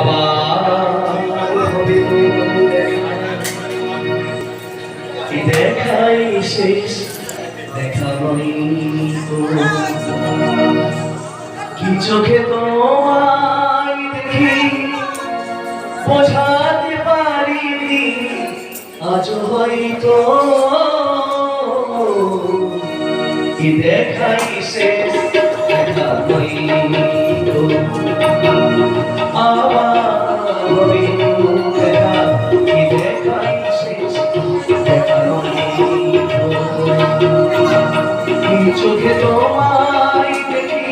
বাবা। দেখাই শেষ? দেখা কি চোখে তোমায় দেখি? বোঝাতে পারিনি আজ হয়তো। কি দেখাই শেষ? দেখা হয়তো আবার চোখে তোমায় দেখি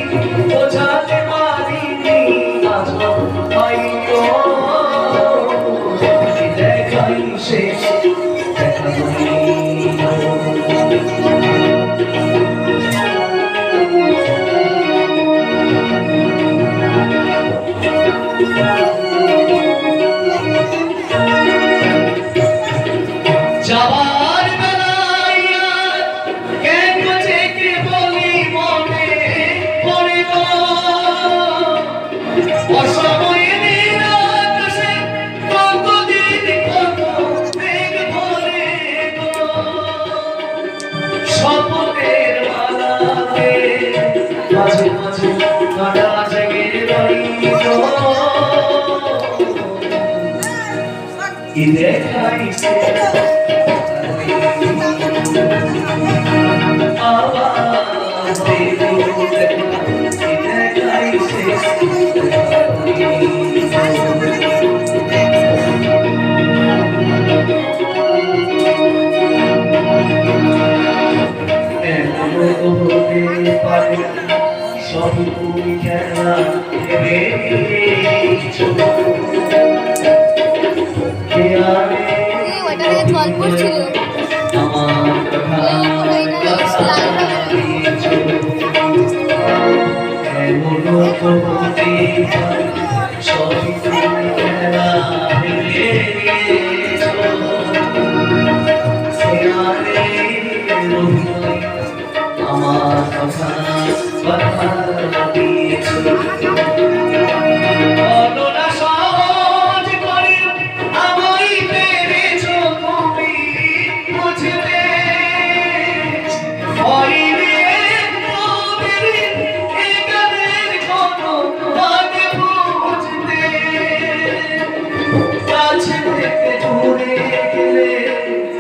বোঝাতে পারিনি y deja y deja, abajo de tu জল পড়ছিল আমার কথা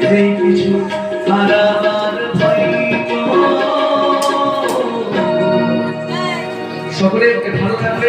সেই কিছু হারাবার সকলে ভালো থাকবে